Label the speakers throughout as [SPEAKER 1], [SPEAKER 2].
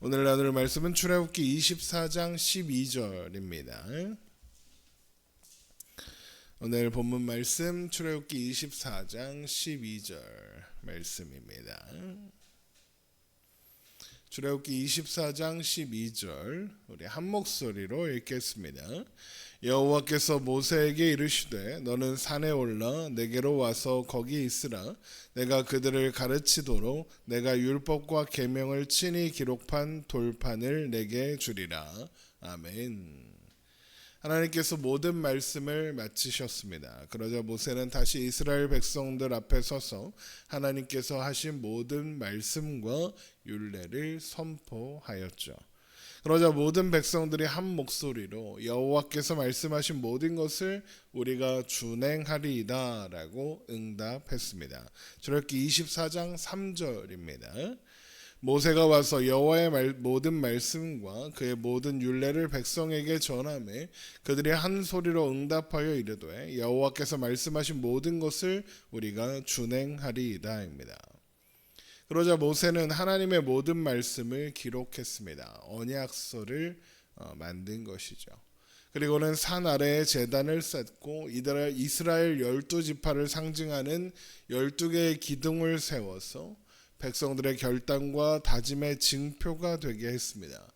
[SPEAKER 1] 오늘 나눌 말씀은 출애굽기 24장 12절입니다. 오늘 본문 말씀 출애굽기 24장 12절 말씀입니다. 출애굽기 24장 12절 우리 한 목소리로 읽겠습니다. 여호와께서 모세에게 이르시되 너는 산에 올라 내게로 와서 거기 있으라 내가 그들을 가르치도록 내가 율법과 계명을 친히 기록한 돌판을 내게 주리라 아멘. 하나님께서 모든 말씀을 마치셨습니다. 그러자 모세는 다시 이스라엘 백성들 앞에 서서 하나님께서 하신 모든 말씀과 율례를 선포하였죠. 그러자 모든 백성들이 한 목소리로 여호와께서 말씀하신 모든 것을 우리가 준행하리이다라고 응답했습니다. 출애굽기 24장 3절입니다. 모세가 와서 여호와의 말, 모든 말씀과 그의 모든 율례를 백성에게 전하매 그들이 한 소리로 응답하여 이르되 여호와께서 말씀하신 모든 것을 우리가 준행하리이다입니다. 그러자 모세는 하나님의 모든 말씀을 기록했습니다. 언약서를 어, 만든 것이죠. 그리고는 산 아래에 제단을 쌓고 이스라엘 열두 지파를 상징하는 열두 개의 기둥을 세워서 백성들의 결단과 다짐의 징표가 되게 했습니다.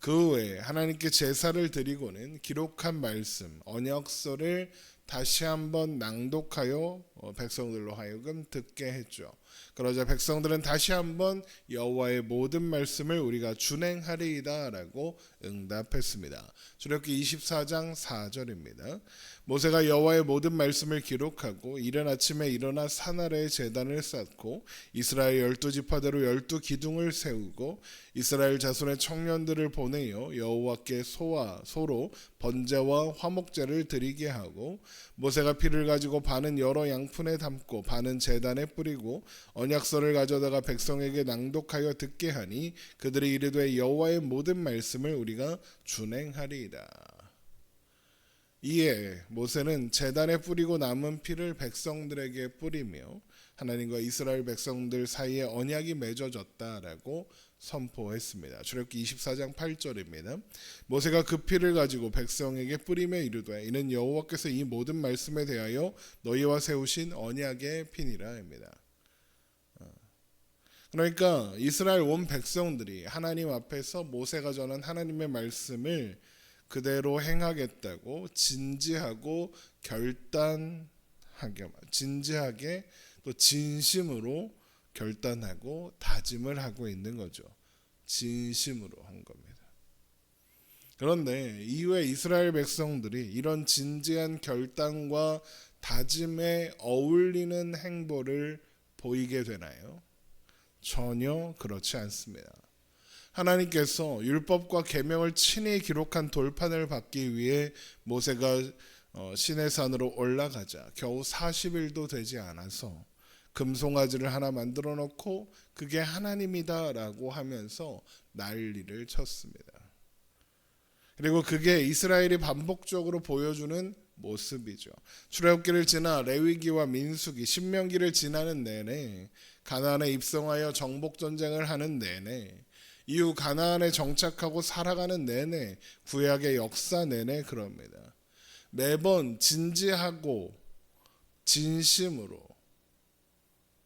[SPEAKER 1] 그 외에 하나님께 제사를 드리고는 기록한 말씀 언약서를 다시 한번 낭독하여 어, 백성들로 하여금 듣게 했죠. 그러자 백성들은 다시 한번 여호와의 모든 말씀을 우리가 준행하리이다라고 응답했습니다. 출애굽기 24장 4절입니다. 모세가 여호와의 모든 말씀을 기록하고 이른 아침에 일어나 산 아래에 제단을 쌓고 이스라엘 열두 지파대로 열두 기둥을 세우고 이스라엘 자손의 청년들을 보내어 여호와께 소와 소로 번제와 화목제를 드리게 하고 모세가 피를 가지고 반은 여러 양푼에 담고 반은 제단에 뿌리고 언약서를 가져다가 백성에게 낭독하여 듣게 하니 그들이 이르되 여호와의 모든 말씀을 우리가 준행하리이다. 이에 모세는 제단에 뿌리고 남은 피를 백성들에게 뿌리며 하나님과 이스라엘 백성들 사이에 언약이 맺어졌다라고 선포했습니다. 출애굽기 24장 8절입니다. 모세가 그 피를 가지고 백성에게 뿌리며 이르되 이는 여호와께서 이 모든 말씀에 대하여 너희와 세우신 언약의 피니라입니다. 어. 그러니까 이스라엘 온 백성들이 하나님 앞에서 모세가 전한 하나님의 말씀을 그대로 행하겠다고 진지하고 결단하게 진지하게 또 진심으로 결단하고 다짐을 하고 있는 거죠. 진심으로 한 겁니다. 그런데 이후에 이스라엘 백성들이 이런 진지한 결단과 다짐에 어울리는 행보를 보이게 되나요? 전혀 그렇지 않습니다. 하나님께서 율법과 계명을 친히 기록한 돌판을 받기 위해 모세가 어, 시내산으로 올라가자 겨우 40일도 되지 않아서 금송아지를 하나 만들어 놓고 그게 하나님이다라고 하면서 난리를 쳤습니다. 그리고 그게 이스라엘이 반복적으로 보여주는 모습이죠. 출애굽기를 지나 레위기와 민수기, 신명기를 지나는 내내 가나안에 입성하여 정복 전쟁을 하는 내내 이후 가나안에 정착하고 살아가는 내내 구약의 역사 내내 그럽니다. 매번 진지하고 진심으로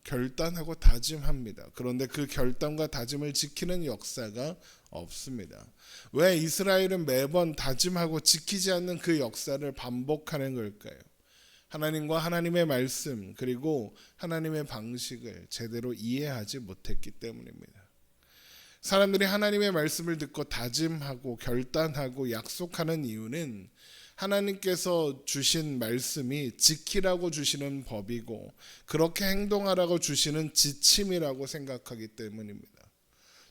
[SPEAKER 1] 결단하고 다짐합니다. 그런데 그 결단과 다짐을 지키는 역사가 없습니다. 왜 이스라엘은 매번 다짐하고 지키지 않는 그 역사를 반복하는 걸까요? 하나님과 하나님의 말씀 그리고 하나님의 방식을 제대로 이해하지 못했기 때문입니다. 사람들이 하나님의 말씀을 듣고 다짐하고 결단하고 약속하는 이유는 하나님께서 주신 말씀이 지키라고 주시는 법이고 그렇게 행동하라고 주시는 지침이라고 생각하기 때문입니다.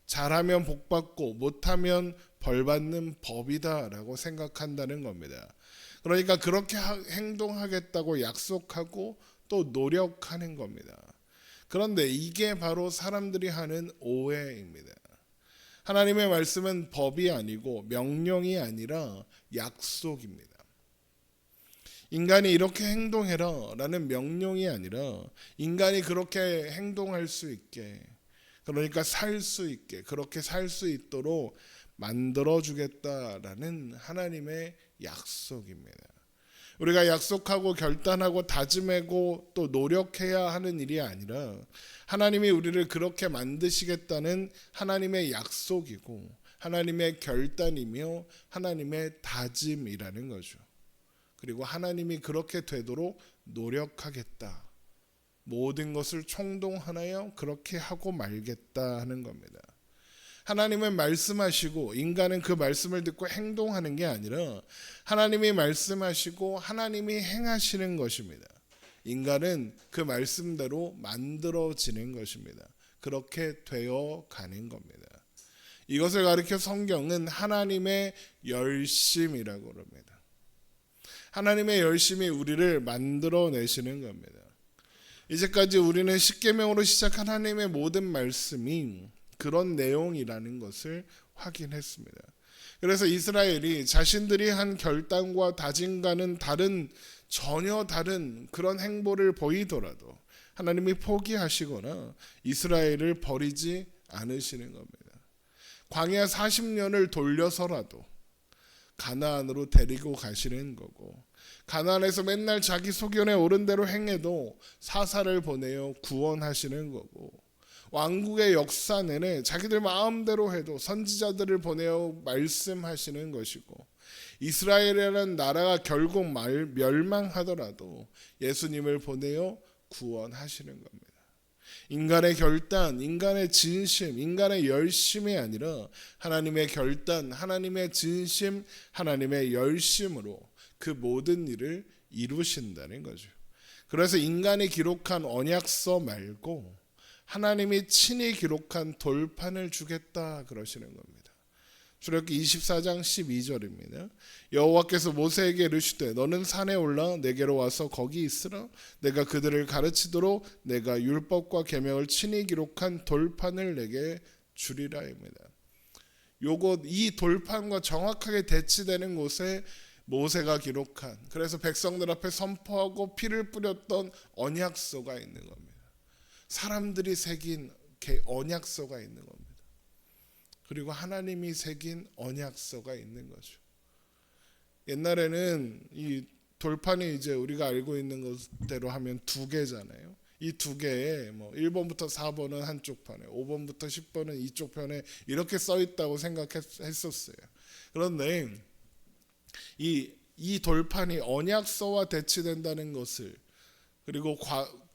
[SPEAKER 1] 잘하면 복 받고 못하면 벌 받는 법이다라고 생각한다는 겁니다. 그러니까 그렇게 행동하겠다고 약속하고 또 노력하는 겁니다. 그런데 이게 바로 사람들이 하는 오해입니다. 하나님의 말씀은 법이 아니고 명령이 아니라 약속입니다. 인간이 이렇게 행동해라 라는 명령이 아니라 인간이 그렇게 행동할 수 있게 그러니까 살 수 있게 그렇게 살 수 있도록 만들어 주겠다라는 하나님의 약속입니다. 우리가 약속하고 결단하고 다짐하고 또 노력해야 하는 일이 아니라 하나님이 우리를 그렇게 만드시겠다는 하나님의 약속이고 하나님의 결단이며 하나님의 다짐이라는 거죠. 그리고 하나님이 그렇게 되도록 노력하겠다. 모든 것을 총동하여 그렇게 하고 말겠다 하는 겁니다. 하나님은 말씀하시고 인간은 그 말씀을 듣고 행동하는 게 아니라 하나님이 말씀하시고 하나님이 행하시는 것입니다. 인간은 그 말씀대로 만들어지는 것입니다. 그렇게 되어 가는 겁니다. 이것을 가리켜 성경은 하나님의 열심이라고 합니다. 하나님의 열심이 우리를 만들어내시는 겁니다. 이제까지 우리는 십계명으로 시작한 하나님의 모든 말씀이 그런 내용이라는 것을 확인했습니다. 그래서 이스라엘이 자신들이 한 결단과 다짐과는 다른 전혀 다른 그런 행보를 보이더라도 하나님이 포기하시거나 이스라엘을 버리지 않으시는 겁니다. 광야 40년을 돌려서라도 가나안으로 데리고 가시는 거고 가나안에서 맨날 자기 소견에 옳은 대로 행해도 사사를 보내어 구원하시는 거고 왕국의 역사 내내 자기들 마음대로 해도 선지자들을 보내어 말씀하시는 것이고 이스라엘이라는 나라가 결국 말, 멸망하더라도 예수님을 보내어 구원하시는 겁니다. 인간의 결단, 인간의 진심, 인간의 열심이 아니라 하나님의 결단, 하나님의 진심, 하나님의 열심으로 그 모든 일을 이루신다는 거죠. 그래서 인간이 기록한 언약서 말고 하나님이 친히 기록한 돌판을 주겠다 그러시는 겁니다. 출애굽기 24장 12절입니다. 여호와께서 모세에게 이르시되 너는 산에 올라 내게로 와서 거기 있으라 내가 그들을 가르치도록 내가 율법과 계명을 친히 기록한 돌판을 내게 주리라입니다. 요것 이 돌판과 정확하게 대치되는 곳에 모세가 기록한 그래서 백성들 앞에 선포하고 피를 뿌렸던 언약서가 있는 겁니다. 사람들이 새긴 언약서가 있는 겁니다. 그리고 하나님이 새긴 언약서가 있는 거죠. 옛날에는 이 돌판이 이제 우리가 알고 있는 것대로 하면 두 개잖아요. 이 두 개에 뭐 1번부터 4번은 한쪽 판에, 5번부터 10번은 이쪽 편에 이렇게 써 있다고 생각했었어요. 그런데 이, 이 돌판이 언약서와 대치된다는 것을 그리고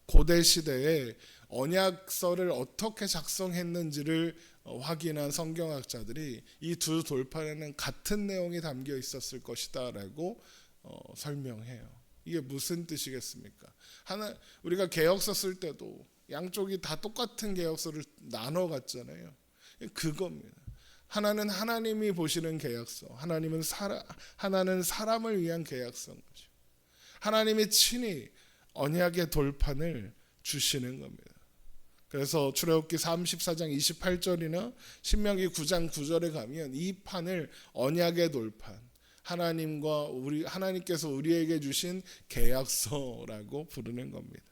[SPEAKER 1] 고대 시대에 언약서를 어떻게 작성했는지를 어, 확인한 성경학자들이 이 두 돌판에는 같은 내용이 담겨 있었을 것이다라고 어, 설명해요. 이게 무슨 뜻이겠습니까? 하나 우리가 개혁서 쓸 때도 양쪽이 다 똑같은 개혁서를 나눠 갔잖아요. 그겁니다. 하나는 하나님이 보시는 계약서, 하나님은 사람, 하나는 사람을 위한 계약서인 거죠. 하나님이 친히 언약의 돌판을 주시는 겁니다. 그래서 출애굽기 34장 28절이나 신명기 9장 9절에 가면 이 판을 언약의 돌판 하나님과 우리 하나님께서 우리에게 주신 계약서라고 부르는 겁니다.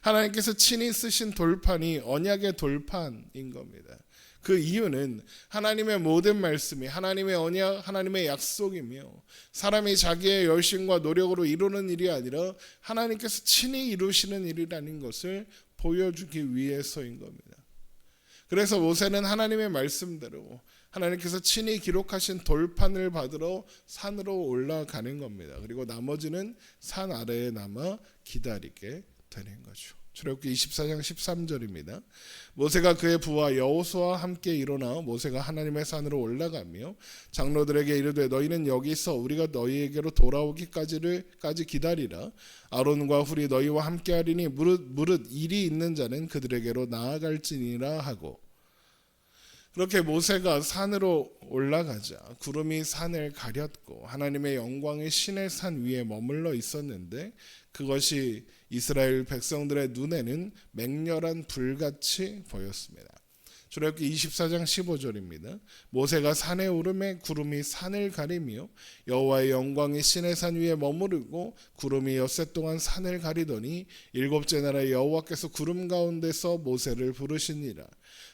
[SPEAKER 1] 하나님께서 친히 쓰신 돌판이 언약의 돌판인 겁니다. 그 이유는 하나님의 모든 말씀이 하나님의 언약, 하나님의 약속이며 사람이 자기의 열심과 노력으로 이루는 일이 아니라 하나님께서 친히 이루시는 일이라는 것을 보여주기 위해서인 겁니다. 그래서 모세는 하나님의 말씀대로 하나님께서 친히 기록하신 돌판을 받으러 산으로 올라가는 겁니다. 그리고 나머지는 산 아래에 남아 기다리게 되는 거죠. 출애굽기 24장 13절입니다. 모세가 그의 부하 여호수아와 함께 일어나 모세가 하나님의 산으로 올라가며 장로들에게 이르되 너희는 여기 있어 우리가 너희에게로 돌아오기까지를 까지 기다리라 아론과 훌이 너희와 함께하리니 무릇 무릇 일이 있는 자는 그들에게로 나아갈지니라 하고 그렇게 모세가 산으로 올라가자 구름이 산을 가렸고 하나님의 영광이 신의 산 위에 머물러 있었는데 그것이 이스라엘 백성들의 눈에는 맹렬한 불같이 보였습니다. 출애굽기 24장 15절입니다. 모세가 산에 오름에 구름이 산을 가리며 여호와의 영광이 시내 산 위에 머무르고 구름이 엿새 동안 산을 가리더니 일곱째 날에 여호와께서 구름 가운데서 모세를 부르시니라.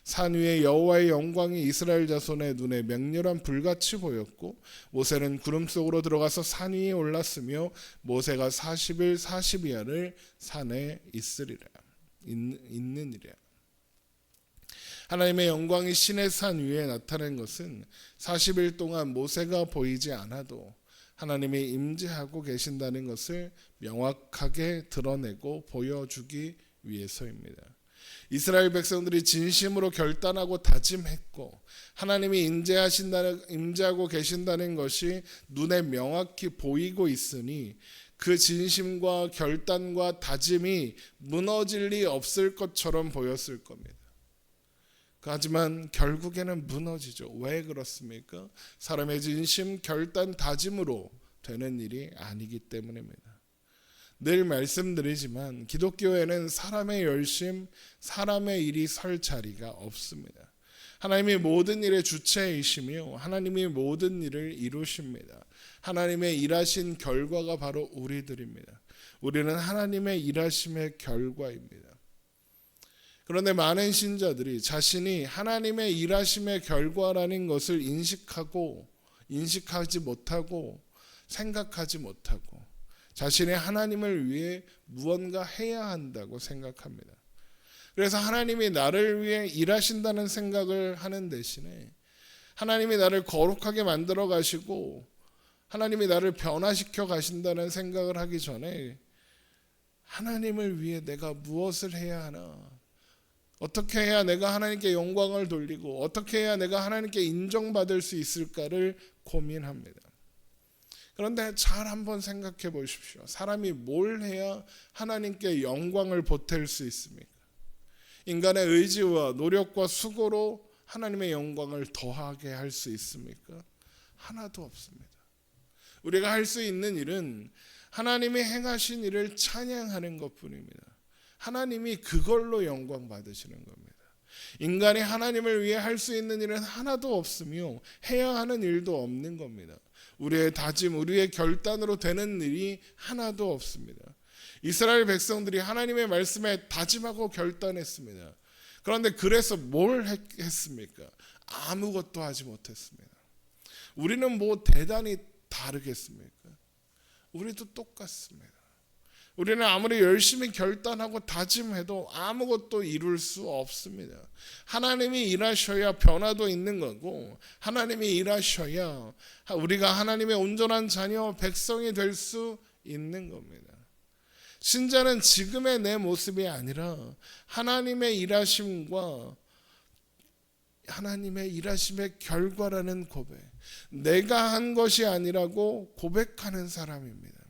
[SPEAKER 1] 산 위에 여호와의 영광이 이스라엘 자손의 눈에 맹렬한 불같이 보였고 모세는 구름 속으로 들어가서 산 위에 올랐으며 모세가 40일 40야를 산에 있으리라 있, 있느니라. 하나님의 영광이 신의 산 위에 나타낸 것은 40일 동안 모세가 보이지 않아도 하나님이 임재하고 계신다는 것을 명확하게 드러내고 보여주기 위해서입니다. 이스라엘 백성들이 진심으로 결단하고 다짐했고 하나님이 임재하신다는 임재하고 계신다는 것이 눈에 명확히 보이고 있으니 그 진심과 결단과 다짐이 무너질 리 없을 것처럼 보였을 겁니다. 하지만 결국에는 무너지죠. 왜 그렇습니까? 사람의 진심, 결단, 다짐으로 되는 일이 아니기 때문입니다. 늘 말씀드리지만 기독교에는 사람의 열심, 사람의 일이 설 자리가 없습니다. 하나님이 모든 일의 주체이시며 하나님이 모든 일을 이루십니다. 하나님의 일하신 결과가 바로 우리들입니다. 우리는 하나님의 일하심의 결과입니다. 그런데 많은 신자들이 자신이 하나님의 일하심의 결과라는 것을 인식하고 인식하지 못하고 생각하지 못하고 자신의 하나님을 위해 무언가 해야 한다고 생각합니다. 그래서 하나님이 나를 위해 일하신다는 생각을 하는 대신에 하나님이 나를 거룩하게 만들어 가시고 하나님이 나를 변화시켜 가신다는 생각을 하기 전에 하나님을 위해 내가 무엇을 해야 하나? 어떻게 해야 내가 하나님께 영광을 돌리고 어떻게 해야 내가 하나님께 인정받을 수 있을까를 고민합니다. 그런데 잘 한번 생각해 보십시오. 사람이 뭘 해야 하나님께 영광을 보탤 수 있습니까? 인간의 의지와 노력과 수고로 하나님의 영광을 더하게 할 수 있습니까? 하나도 없습니다. 우리가 할 수 있는 일은 하나님이 행하신 일을 찬양하는 것 뿐입니다. 하나님이 그걸로 영광 받으시는 겁니다. 인간이 하나님을 위해 할 수 있는 일은 하나도 없으며 해야 하는 일도 없는 겁니다. 우리의 다짐, 우리의 결단으로 되는 일이 하나도 없습니다. 이스라엘 백성들이 하나님의 말씀에 다짐하고 결단했습니다. 그런데 그래서 뭘 했습니까? 아무것도 하지 못했습니다. 우리는 뭐 대단히 다르겠습니까? 우리도 똑같습니다. 우리는 아무리 열심히 결단하고 다짐해도 아무것도 이룰 수 없습니다. 하나님이 일하셔야 변화도 있는 거고, 하나님이 일하셔야 우리가 하나님의 온전한 자녀, 백성이 될 수 있는 겁니다. 신자는 지금의 내 모습이 아니라 하나님의 일하심과 하나님의 일하심의 결과라는 고백. 내가 한 것이 아니라고 고백하는 사람입니다.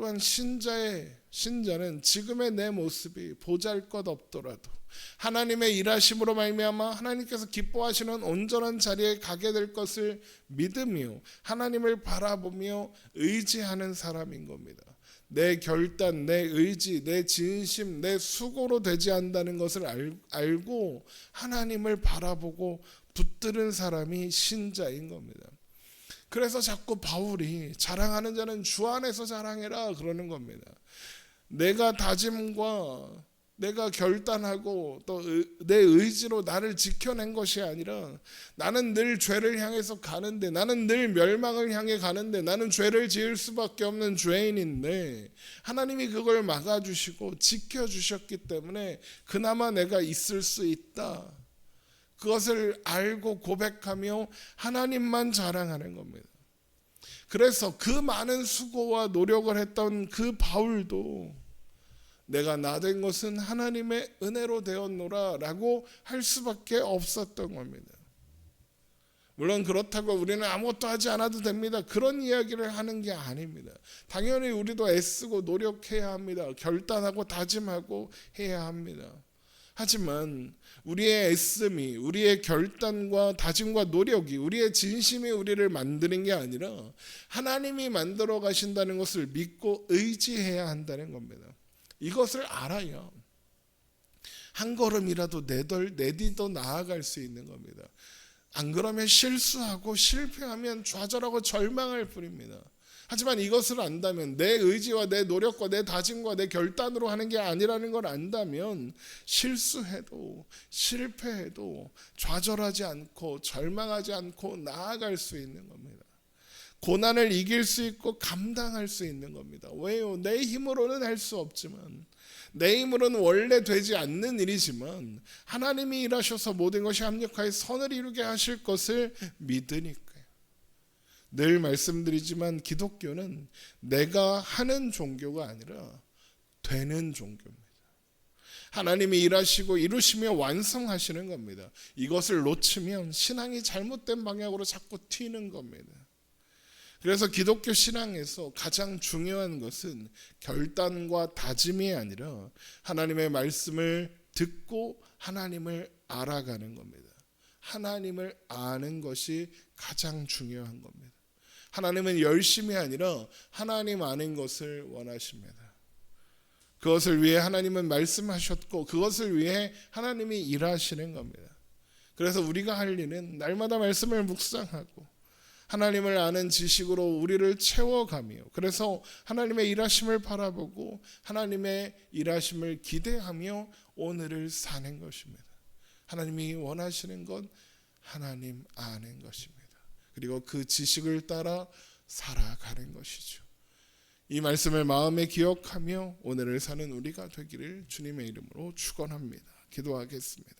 [SPEAKER 1] 또한 신자의 신자는 지금의 내 모습이 보잘것 없더라도 하나님의 일하심으로 말미암아 하나님께서 기뻐하시는 온전한 자리에 가게 될 것을 믿으며 하나님을 바라보며 의지하는 사람인 겁니다. 내 결단, 내 의지, 내 진심, 내 수고로 되지 않는다는 것을 알, 알고 하나님을 바라보고 붙드는 사람이 신자인 겁니다. 그래서 자꾸 바울이 자랑하는 자는 주 안에서 자랑해라 그러는 겁니다. 내가 다짐과 내가 결단하고 또 내 의지로 나를 지켜낸 것이 아니라 나는 늘 죄를 향해서 가는데 나는 늘 멸망을 향해 가는데 나는 죄를 지을 수밖에 없는 죄인인데 하나님이 그걸 막아주시고 지켜주셨기 때문에 그나마 내가 있을 수 있다. 그것을 알고 고백하며 하나님만 자랑하는 겁니다. 그래서 그 많은 수고와 노력을 했던 그 바울도 내가 나 된 것은 하나님의 은혜로 되었노라 라고 할 수밖에 없었던 겁니다. 물론 그렇다고 우리는 아무것도 하지 않아도 됩니다. 그런 이야기를 하는 게 아닙니다. 당연히 우리도 애쓰고 노력해야 합니다. 결단하고 다짐하고 해야 합니다. 하지만 우리의 애씀이 우리의 결단과 다짐과 노력이 우리의 진심이 우리를 만드는 게 아니라 하나님이 만들어 가신다는 것을 믿고 의지해야 한다는 겁니다. 이것을 알아야 한 걸음이라도 내덜 내디더 나아갈 수 있는 겁니다. 안 그러면 실수하고 실패하면 좌절하고 절망할 뿐입니다. 하지만 이것을 안다면 내 의지와 내 노력과 내 다짐과 내 결단으로 하는 게 아니라는 걸 안다면 실수해도 실패해도 좌절하지 않고 절망하지 않고 나아갈 수 있는 겁니다. 고난을 이길 수 있고 감당할 수 있는 겁니다. 왜요? 내 힘으로는 할 수 없지만 내 힘으로는 원래 되지 않는 일이지만 하나님이 일하셔서 모든 것이 합력하여 선을 이루게 하실 것을 믿으니까요. 늘 말씀드리지만 기독교는 내가 하는 종교가 아니라 되는 종교입니다. 하나님이 일하시고 이루시며 완성하시는 겁니다. 이것을 놓치면 신앙이 잘못된 방향으로 자꾸 튀는 겁니다. 그래서 기독교 신앙에서 가장 중요한 것은 결단과 다짐이 아니라 하나님의 말씀을 듣고 하나님을 알아가는 겁니다. 하나님을 아는 것이 가장 중요한 겁니다. 하나님은 열심이 아니라 하나님 아는 것을 원하십니다. 그것을 위해 하나님은 말씀하셨고 그것을 위해 하나님이 일하시는 겁니다. 그래서 우리가 할 일은 날마다 말씀을 묵상하고 하나님을 아는 지식으로 우리를 채워가며 그래서 하나님의 일하심을 바라보고 하나님의 일하심을 기대하며 오늘을 사는 것입니다. 하나님이 원하시는 것 하나님 아는 것입니다. 그리고 그 지식을 따라 살아가는 것이죠. 이 말씀을 마음에 기억하며 오늘을 사는 우리가 되기를 주님의 이름으로 축원합니다. 기도하겠습니다.